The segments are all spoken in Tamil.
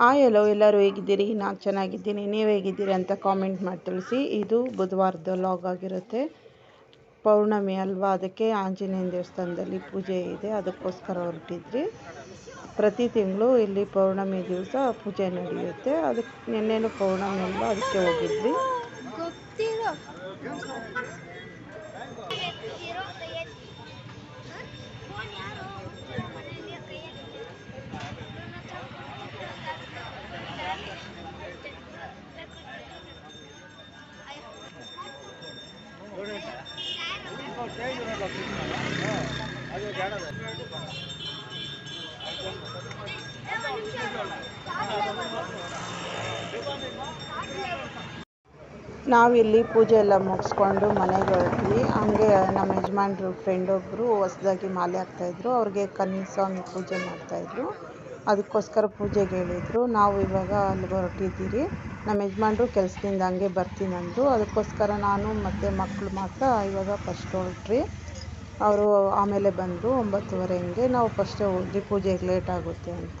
ಹಾಯ್ ಹಲೋ ಎಲ್ಲರೂ ಹೇಗಿದ್ದೀರಿ? ನಾನು ಚೆನ್ನಾಗಿದ್ದೀನಿ. ನೀವು ಹೇಗಿದ್ದೀರಿ ಅಂತ ಕಾಮೆಂಟ್ ಮಾಡಿ ತಿಳಿಸಿ. ಇದು ಬುಧವಾರದ ಲಾಗ್ ಆಗಿರುತ್ತೆ. ಪೌರ್ಣಮಿ ಅಲ್ವಾ? ಅದಕ್ಕೆ ಆಂಜನೇಯನ ದೇವಸ್ಥಾನದಲ್ಲಿ ಪೂಜೆ ಇದೆ. ಅದಕ್ಕೋಸ್ಕರ ಹೊರಟಿದ್ರಿ. ಪ್ರತಿ ತಿಂಗಳು ಇಲ್ಲಿ ಪೌರ್ಣಮಿ ದಿವಸ ಪೂಜೆ ನಡೆಯುತ್ತೆ. ಅದಕ್ಕೆ ನಿನ್ನೆನೂ ಪೌರ್ಣಮಿ ಅಲ್ವಾ? ಅದಕ್ಕೆ ಹೋಗಿದ್ವಿ. ನಾವಿಲ್ಲಿ ಪೂಜೆ ಎಲ್ಲ ಮುಗಿಸ್ಕೊಂಡು ಮನೆಗೆ ಹೊರಟ್ವಿ. ಹಂಗೆ ನಮ್ಮ ಯಜಮಾನ್ರು ಫ್ರೆಂಡ್ ಒಬ್ಬರು ಹೊಸ್ದಾಗಿ ಮಾಲೆ ಹಾಕ್ತಾಯಿದ್ರು ಅವ್ರಿಗೆ ಕನ್ನಿಸ್ವಾಮಿ ಪೂಜೆ ಮಾಡ್ತಾಯಿದ್ರು ಅದಕ್ಕೋಸ್ಕರ ಪೂಜೆಗೆ ಹೇಳಿದರು. ನಾವು ಇವಾಗ ಅಲ್ಲಿ ಹೊರಟಿದ್ದೀರಿ. ನಮ್ಮ ಯಜಮಾನ್ರು ಕೆಲಸದಿಂದ ಹಂಗೆ ಬರ್ತೀನಿ ಅಂದರು. ಅದಕ್ಕೋಸ್ಕರ ನಾನು ಮತ್ತು ಮಕ್ಕಳು ಮಾತ್ರ ಇವಾಗ ಫಸ್ಟ್ ಹೊರಟ್ರಿ ಅವರು ಆಮೇಲೆ ಬಂದರು ಒಂಬತ್ತುವರೆ ಹಂಗೆ. ನಾವು ಫಸ್ಟೇ ಹೋದ್ವಿ ಪೂಜೆಗೆ ಲೇಟ್ ಆಗುತ್ತೆ ಅಂತ.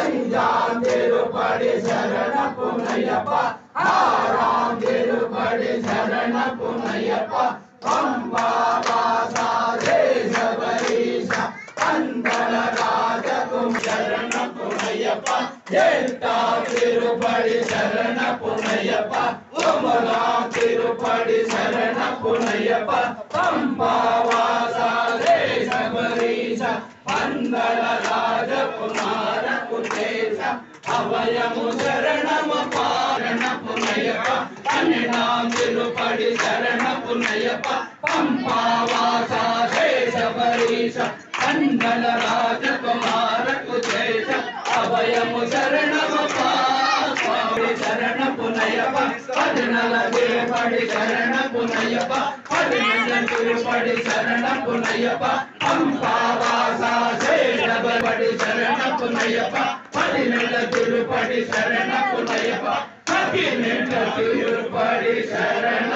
அஞ்சாம் திருப்படி சரண புனையப்பா ஆறாம் திருப்படி சரண புனையப்ப பம்பாவாசா தேசபரீஷ பந்தள ராஜகும் சரண புனையப்ப எட்டாம் திருப்படி சரண புனையப்ப ஒன்பதாம் திருப்படி சரண பம்பாவாசா దేశ మంగళ రాజకుమార కుదేశ అవయము శరణము పారణ పునయప పన్నెండాం తిరుపడి శరణ పునయప పంపావాస శేష పరీష మంగళ రాజకుమార శరణము புனையப்ப பதினல திருப்படி சரண புனையப்ப பதினெட்டு திருப்படி சரண புனையப்ப பம்பாவாசா சேஷபடி சரண புனையப்ப பதினெட்டு திருப்படி சரண திருப்படி சரண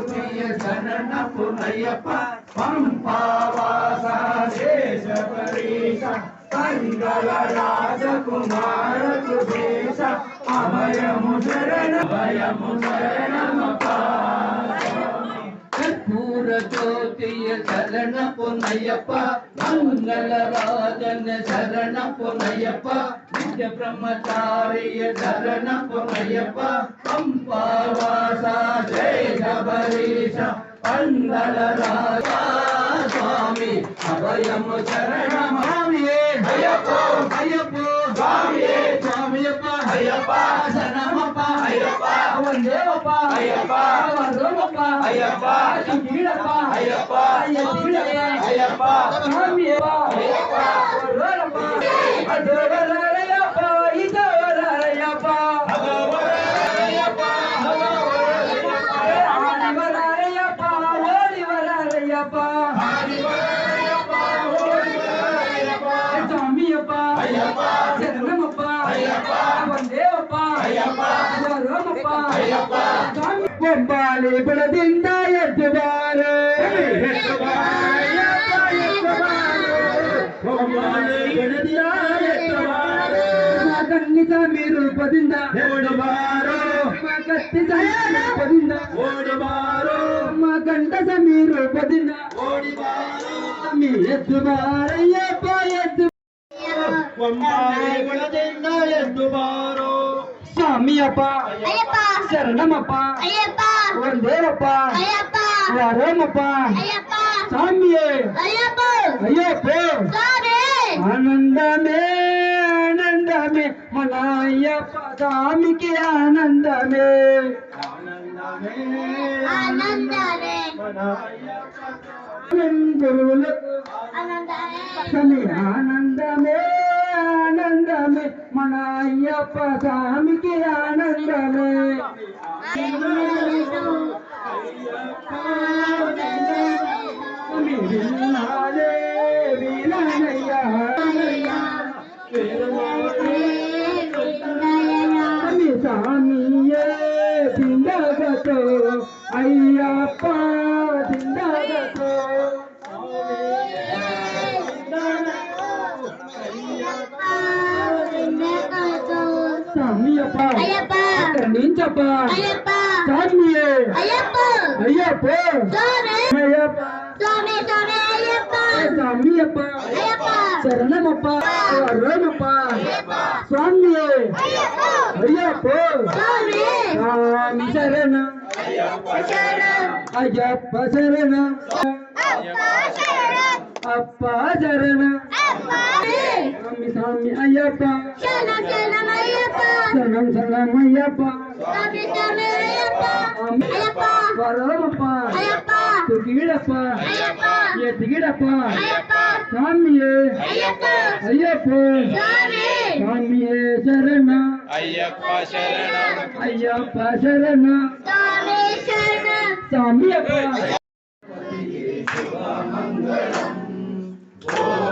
ಸ್ತುತಿಯ ಜನನ ಪುನಯ್ಯಪ್ಪ ಪಂಪಾವಾಸ ದೇಶ ಪರೀಶ ತಂಗಲ ರಾಜಕುಮಾರ ಕುಬೇಶ ಅಭಯ ಮುಜರಣ ಅಭಯ ಮುಜರಣ ஜோதிய சரண பொன்னையப்பா மங்களராஜன சரண பொன்னையப்பா நிஜ பிரம்மச்சாரிய சரண பொன்னையப்பா பம்பாவாசா ஜெய சபரீஷா பண்டலராஜா சுவாமி அபயம் சரணமாமியே ஐயப்போ ஐயப்போ சுவாமியே சுவாமியப்பா ஐயப்பா ஐயப்பா. மருதோப்பா ஐயப்பா. வீரப்பா ஐயப்பா. வீரப்பா ஐயப்பா. சாமியப்பா. ஐயப்பா. மருதோப்பா ಒಂಬಾಲಿ ಬೆಳದಿಂದ ಎದ್ದು ಬಾರು ಎದ್ದು ಬಾರಯ್ಯಪ್ಪ ಎದ್ದು ಬಾರು ಒಂಬಾಲಿ ಬೆಳದಿಂದ ಎದ್ದು ಬಾರು ಕನ್ನಿತ ರೂಪದಿಂದ ಓಡಿ ಬಾರೋ ಕತ್ತಿ ರೂಪದಿಂದ ಓಡಿ ಬಾರೋ ಗಂಡ ಸಮೀ ರೂಪದಿಂದ ಓಡಿ ಬಾರೋ ಸಮೀ ಎದ್ದು ಬಾರಯ್ಯಪ್ಪ ಎದ್ದು ಒಂಬಾಲಿ ಬೆಳದಿಂದ ಎದ್ದು ಬಾರೋ ಸ್ವಾಮಿಯಪ್ಪ ಅಯ್ಯಪ್ಪ ओम देवप्पा अय्यप्पा रामप्पा अय्यप्पा सामिये अय्यप्पो अय्यप्पो सारे आनंदमे आनंदमे मन अय्यप्पा धामी के आनंदमे आनंदमे आनंदमे मनाय्यप्पा धामी के आनंद में అయ్యప్ప తిందగతో అయ్యప్ప कमीन जपा साथ लिए अयप्पा अयप्पा स्वामी अयप्पा स्वामी स्वामी अयप्पा स्वामी अयप्पा अयप्पा शरणम अप्पा अरुण अप्पा स्वामी अयप्पा अयप्पा स्वामी राम शरण अयप्पा शरण अयप्पा शरण अप्पा शरण अप्पा शरण Salam salam ayappa salam salam ayappa salam Oh